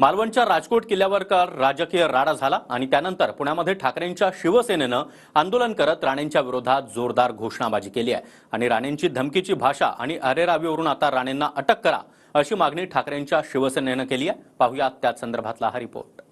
मालवणच्या राजकोट किल्ल्यावर काल राजकीय राडा झाला आणि त्यानंतर पुण्यामध्ये ठाकरेंच्या शिवसेनेनं आंदोलन करत राणेंच्या विरोधात जोरदार घोषणाबाजी केली आहे. आणि राणेंची धमकीची भाषा आणि अरेरावीवरून आता राणेंना अटक करा अशी मागणी ठाकरेंच्या शिवसेनेनं केली आहे. पाहुयात त्या संदर्भातला हा रिपोर्ट.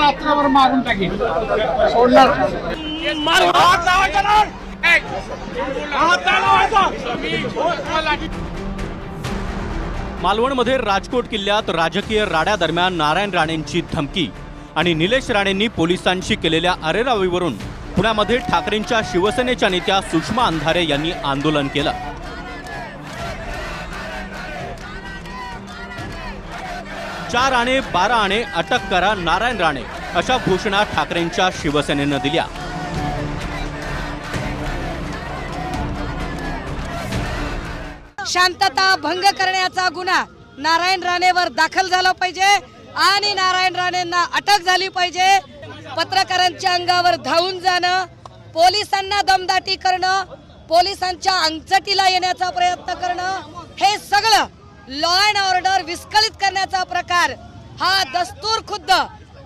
रात्रभर मारून टाकेल. सोडणार. मालवणमध्ये राजकोट किल्ल्यात राजकीय राड्यादरम्यान नारायण राणेंची धमकी आणि निलेश राणेंनी पोलिसांशी केलेल्या अरेरावीवरून पुण्यामध्ये ठाकरेंच्या शिवसेनेच्या नेत्या सुषमा अंधारे यांनी आंदोलन केलं. चार आणे बारा आणे अटक करा नारायण राणे अशा घोषणा ठाकरेंच्या शिवसेनेनं दिल्या. शांतता भंग करण्याचा गुन्हा नारायण राणेवर दाखल झाला पाहिजे आणि नारायण राणेंना अटक झाली पाहिजे. पत्रकारांच्या अंगावर धावून जाणं पोलिसांना दमदाटी करणं पोलिसांच्या अंगचटीला येण्याचा प्रयत्न करणं हे सगळं लॉ अँड ऑर्डर विस्कळीत करण्याचा प्रकार हा दस्तूर खुद्द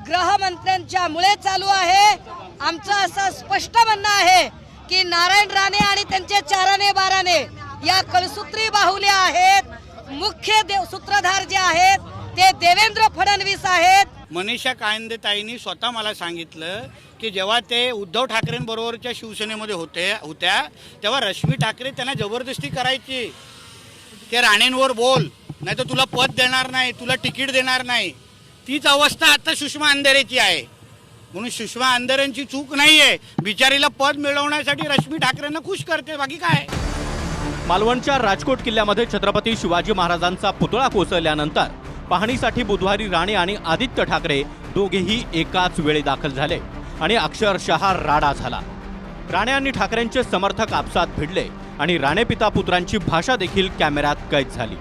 गृहमंत्र्यांच्या मुळे चालू आहे. आमचं असं स्पष्ट म्हणणं आहे की नारायण राणे आणि त्यांचे चाराने बाराने या कळसूत्री बाहुल्या आहेत. मुख्य देव सूत्रधार जे आहेत ते देवेंद्र फडणवीस आहेत. मनीषा कायंदेताईंनी स्वतः मला सांगितलं की जेव्हा ते उद्धव ठाकरेंबरोबरच्या शिवसेनेमध्ये होते होत्या तेव्हा रश्मी ठाकरे त्यांना जबरदस्ती करायची. ते राणेंवर बोल नाही तर तुला पद देणार नाही तुला तिकीट देणार नाही. तीच अवस्था आता सुषमा अंधारेची आहे. म्हणून सुषमा अंधारेंची चूक नाही आहे बिचारीला पद मिळवण्यासाठी रश्मी ठाकरेंना खुश करते बाकी काय? मालवणच्या राजकोट किल्ल्यामध्ये छत्रपती शिवाजी महाराजांचा पुतळा कोसळल्यानंतर पाहणीसाठी बुधवारी राणे आणि आदित्य ठाकरे दोघेही एकाच वेळी दाखल झाले आणि अक्षरशः राडा झाला. राणे आणि ठाकरेंचे समर्थक आपसात भिडले आणि राणे पिता पुत्रांची भाषा देखील कॅमेऱ्यात कैद झाली.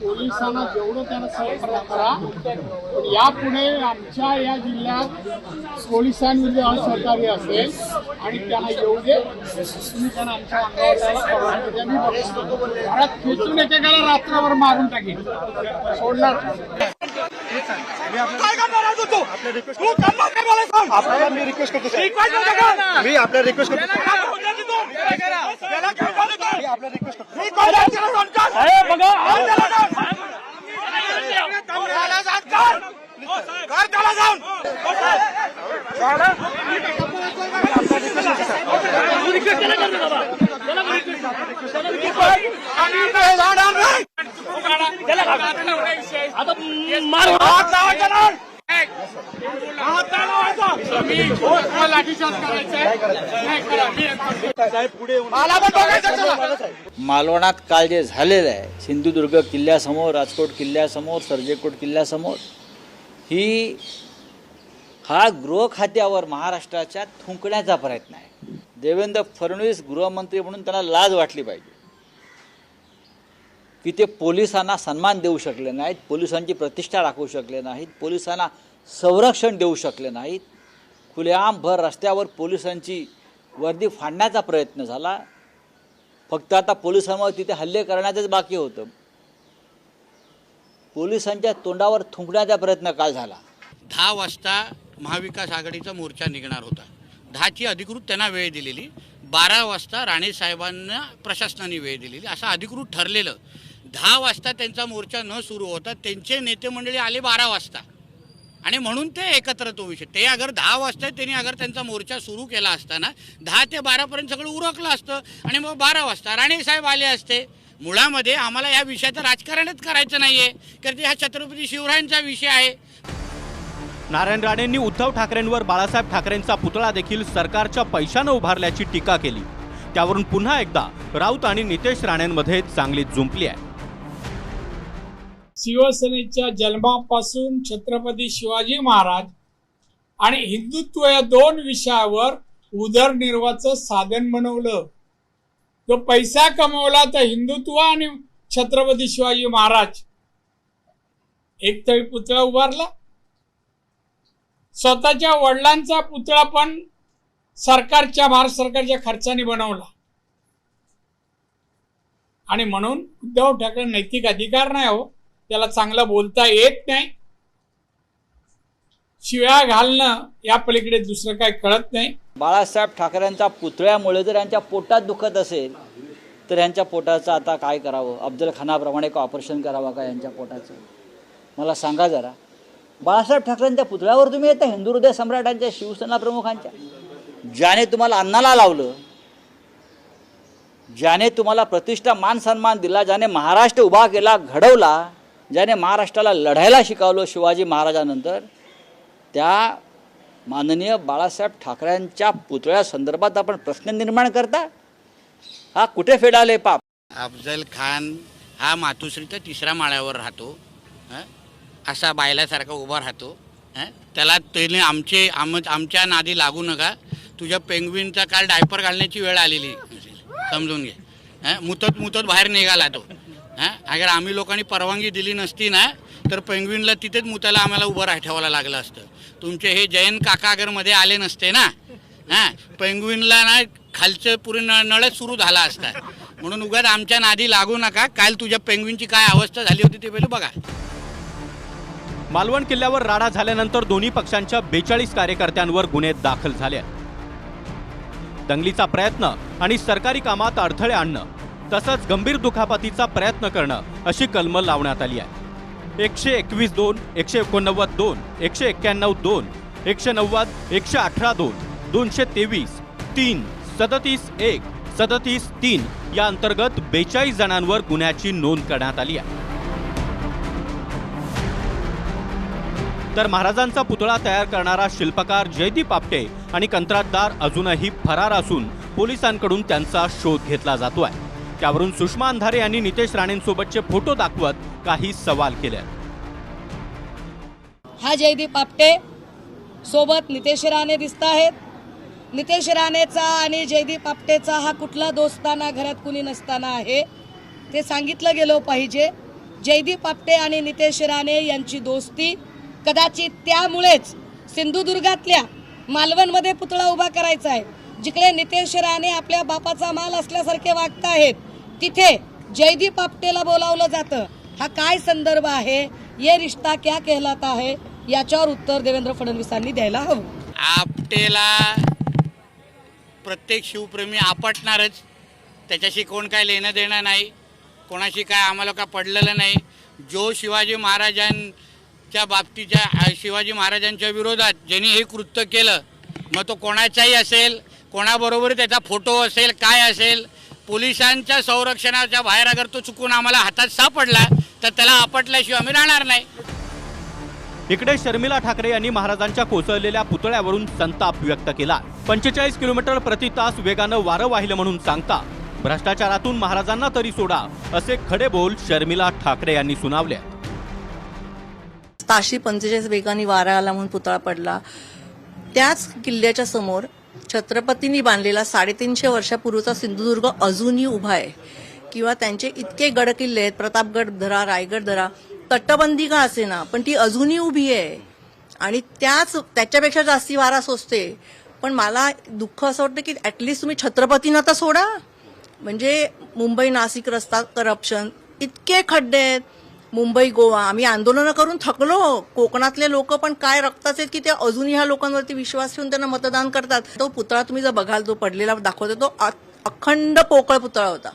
पोलिसांना जेवढं त्यांना सहकार्य करा पण यापुढे आमच्या या जिल्ह्यात पोलिसांविरुद्ध असहकार्य असेल आणि त्यांना येऊ दे तुम्ही त्यांना आमच्या अंगावर खेचून एकेकाला रात्रभर मारून टाकेल. सोडणार? आपल्याला मी रिक्वेस्ट करतो. मी आपल्याला रिक्वेस्ट करतो त्याला काय बोलले तू? त्याला काय बोलले तू? मी आपल्याला रिक्वेस्ट करतो. मी काय मालवणात काल जे झालेलं आहे सिंधुदुर्ग किल्ल्यासमोर राजकोट किल्ल्यासमोर सर्जेकोट किल्ल्यासमोर ही हा गृह खात्यावर महाराष्ट्राच्या थुंकण्याचा प्रयत्न आहे. देवेंद्र फडणवीस गृहमंत्री म्हणून त्यांना लाज वाटली पाहिजे. की ते पोलिसांना सन्मान देऊ शकले नाहीत पोलिसांची प्रतिष्ठा राखू शकले नाहीत पोलिसांना संरक्षण देऊ शकले नाहीत. खुलेआम भर रस्त्यावर पोलिसांची वर्दी फाडण्याचा प्रयत्न झाला. फक्त आता पोलिसांवर तिथे हल्ले करण्याचंच बाकी होतं. पोलिसांच्या तोंडावर थुंकण्याचा प्रयत्न काल झाला. दहा वाजता महाविकास आघाडीचा मोर्चा निघणार होता. दहाची अधिकृत त्यांना वेळ दिलेली. बारा वाजता राणे साहेबांना प्रशासनाने वेळ दिलेली. असं अधिकृत ठरलेलं. दहा वाजता त्यांचा मोर्चा न सुरू होता. त्यांचे नेते मंडळी आले बारा वाजता. आणि म्हणून ते एकत्र तो विषय. ते अगर दहा वाजता त्यांनी अगर त्यांचा मोर्चा सुरू केला असताना दहा ते बारापर्यंत सगळं उरकलं असतं आणि मग बारा वाजता राणे साहेब आले असते. मुळामध्ये आम्हाला या विषयाचं राजकारणच करायचं नाही आहे कारण ते हा छत्रपती शिवरायांचा विषय आहे. नारायण राणेंनी उद्धव ठाकरेंवर बाळासाहेब ठाकरेंचा पुतळा देखील सरकारच्या पैशानं उभारल्याची टीका केली. त्यावरून पुन्हा एकदा राऊत आणि नितेश राणेंमध्ये चांगली जुंपली आहे. शिवसेनेच्या जन्मापासून छत्रपती शिवाजी महाराज आणि हिंदुत्व या दोन विषयावर उदरनिर्वाहाचं साधन बनवलं. जो पैसा कमवला तर हिंदुत्व आणि छत्रपती शिवाजी महाराज. एक तरी पुतळा उभारला. स्वतःच्या वडिलांचा पुतळा पण सरकारच्या महाराष्ट्र सरकारच्या खर्चाने बनवला. आणि म्हणून उद्धव ठाकरे नैतिक अधिकार नाही हो. त्याला चांगलं बोलता येत नाही. शिव्या घालणं या पलीकडे दुसरं काय कळत नाही. बाळासाहेब ठाकरेंच्या पुतळ्यामुळे जर यांच्या पोटात दुखत असेल तर यांच्या पोटाचं आता काय करावं? अफजल खानाप्रमाणे का ऑपरेशन करावं का यांच्या पोटाचं? मला सांगा जरा. बाळासाहेब ठाकरेंच्या पुतळ्यावर तुम्ही येता हिंदू हृदय सम्राटांच्या शिवसेना प्रमुखांच्या? ज्याने तुम्हाला अन्नाला लावलं ज्याने तुम्हाला प्रतिष्ठा मान सन्मान दिला ज्याने महाराष्ट्र उभा केला घडवला ज्याने महाराष्ट्राला लढायला शिकवलं शिवाजी महाराजानंतर त्या माननीय बाळासाहेब ठाकरेंच्या पुतळ्यासंदर्भात आपण प्रश्न निर्माण करता? हा कुठे फेडाले पाप? अफजल खान हा मातोश्रीच्या तिसऱ्या माळ्यावर राहतो असा बायलासारखा उभा राहतो त्याला त्याने आमचे आम आमच्या नादी लागू नका. तुझ्या पेंग्विनचा काल डायपर घालण्याची वेळ आलेली. समजून घे. हं? मुतत मुतत बाहेर निघाला तो. हां? अगर आम्ही लोकांनी परवानगी दिली नसती ना तर पेंग्विनला तिथेच मुताला आम्हाला उभं राह ठेवायला लागलं असतं. तुमचे हे जयंत काका अगरमध्ये आले नसते ना हां? पेंग्विनला ना खालचं पुरे न नळच सुरू झाला असता. म्हणून उगाच आमच्या नादी लागू नका. काल तुझ्या पेंग्विनची काय अवस्था झाली होती ते पहिले बघा. मालवण किल्ल्यावर राडा झाल्यानंतर दोन्ही पक्षांच्या बेचाळीस कार्यकर्त्यांवर गुन्हे दाखल झाले दंगलीचा प्रयत्न आणि सरकारी कामात अडथळे आणणं तसंच गंभीर दुखापतीचा प्रयत्न करणं अशी कलमं लावण्यात आली आहे एकशे एकवीस दोन एकशे एकोणनव्वद दोन एकशे एक्क्याण्णव दोन एकशे नव्वद एकशे अठरा दोन दोनशे तेवीस तीन सदतीस एक सदतीस तीन या अंतर्गत बेचाळीस जणांवर गुन्ह्याची नोंद करण्यात आली आहे. तर महाराजांचा पुतळा तयार करणारा शिल्पकार जयदीप आपटे आणि कंत्राटदार अजूनही फरार असून पोलिसांकडून त्यांचा शोध घेतला जातो आहे त्यावरून सुषमा अंधारे यांनी नितेश राणेंसोबतचे फोटो दाखवत काही सवाल केले. हा जयदीप आपटे सोबत नितेश राणे दिसत आहेत. नितेश राणेचा आणि जयदीप आपटेचा हा कुठला दोस्ताना घरात कुणी नसताना आहे ते सांगितलं गेलं पाहिजे. जयदीप आपटे आणि नितेश राणे यांची दोस्ती कदाचित त्यामुळेच सिंधुदुर्गातल्या मालवणमध्ये पुतळा उभा करायचा आहे जिकडे नितेश राणे आपल्या बापाचा माल असल्यासारखे वागत आहेत तिथे जयदीप आपटेला बोलावलं जातं. हा काय संदर्भ आहे? ये रिश्ता क्या कहलाता आहे याच्यावर उत्तर देवेंद्र फडणवीसांनी द्यायला हवं. आपटेला प्रत्येक शिवप्रेमी आपटणारच. त्याच्याशी कोण काय लेणं देणं नाही. कोणाशी काय आम्हाला का पडलेलं नाही. जो शिवाजी महाराजांच्या बाबतीच्या शिवाजी महाराजांच्या विरोधात ज्यांनी हे कृत्य केलं मग तो कोणाचाही असेल कोणाबरोबर त्याचा फोटो असेल काय असेल पोलिसांच्या संरक्षणाच्या बाहेर अगर तो चुकून आम्हाला हातात सापडला तर त्याला आपटल्याशिवाय आम्ही राहणार नाही. इकडे शर्मिला ठाकरे यांनी महाराजांच्या कोसळलेल्या पुतळ्यावरून संताप व्यक्त केला. पंचेचाळीस किलोमीटर प्रति तास वेगानं वारं वाहिलं म्हणून सांगता भ्रष्टाचारातून महाराजांना तरी सोडा असे खडे बोल शर्मिला ठाकरे यांनी सुनावले. ताशी पंचेचाळीस वेगाने वारा आला म्हणून पुतळा पडला. त्याच किल्ल्याच्या समोर छत्रपतींनी बांधलेला साडेतीनशे वर्षापूर्वीचा सिंधुदुर्ग अजूनही उभा आहे. किंवा त्यांचे इतके गड किल्ले आहेत प्रतापगड धरा रायगड धरा तटबंदी का असे ना पण ती अजूनही उभी आहे. आणि त्याच त्याच्यापेक्षा जास्ती वारा सोसते. पण मला दुःख असं वाटतं की ऍटलिस्ट तुम्ही छत्रपतींना तर सोडा. म्हणजे मुंबई नाशिक रस्ता करप्शन इतके खड्डे आहेत. मुंबई गोवा. आम्ही आंदोलनं करून थकलो. कोकणातले लोक पण काय रक्ताचे आहेत की ते अजूनही ह्या लोकांवरती विश्वास ठेवून त्यांना मतदान करतात. तो पुतळा तुम्ही जर बघाल जो पडलेला दाखवतो तो अखंड पोकळ पुतळा होता.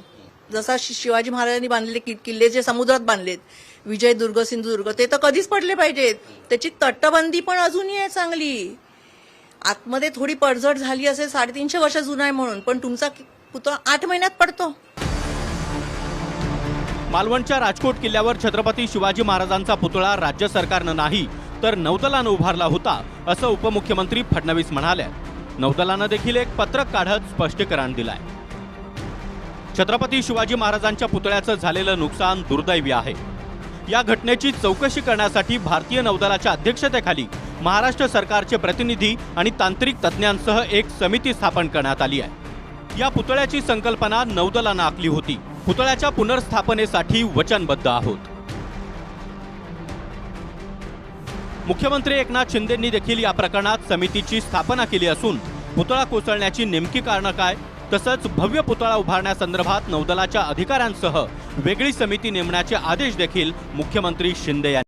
जसा शि- शिवाजी महाराजांनी बांधलेले कि- किल्ले जे समुद्रात बांधलेत विजयदुर्ग सिंधुदुर्ग ते तर कधीच पडले पाहिजेत. त्याची तटबंदी पण अजूनही आहे चांगली. आतमध्ये थोडी पडझड झाली असेल साडेतीनशे वर्ष जुना आहे म्हणून पण तुमचा पुतळा आठ महिन्यात पडतो. मालवणच्या राजकोट किल्ल्यावर छत्रपती शिवाजी महाराजांचा पुतळा राज्य सरकारनं नाही तर नौदलानं उभारला होता असं उपमुख्यमंत्री फडणवीस म्हणाले नौदलानं देखील एक पत्रक काढत स्पष्टीकरण दिलंय. छत्रपती शिवाजी महाराजांच्या पुतळ्याचं झालेलं नुकसान दुर्दैवी आहे. या घटनेची चौकशी करण्यासाठी भारतीय नौदलाच्या अध्यक्षतेखाली महाराष्ट्र सरकारचे प्रतिनिधी आणि तांत्रिक तज्ज्ञांसह एक समिती स्थापन करण्यात आली आहे. या पुतळ्याची संकल्पना नौदलानं आखली होती. पुतळ्याच्या पुनर्स्थापनेसाठी वचनबद्ध आहोत. मुख्यमंत्री एकनाथ शिंदेंनी देखील या प्रकरणात समितीची स्थापना केली असून पुतळा कोसळण्याची नेमकी कारणं काय तसंच भव्य पुतळा उभारण्यासंदर्भात नौदलाच्या अधिकाऱ्यांसह वेगळी समिती नेमण्याचे आदेश देखील मुख्यमंत्री शिंदे यांनी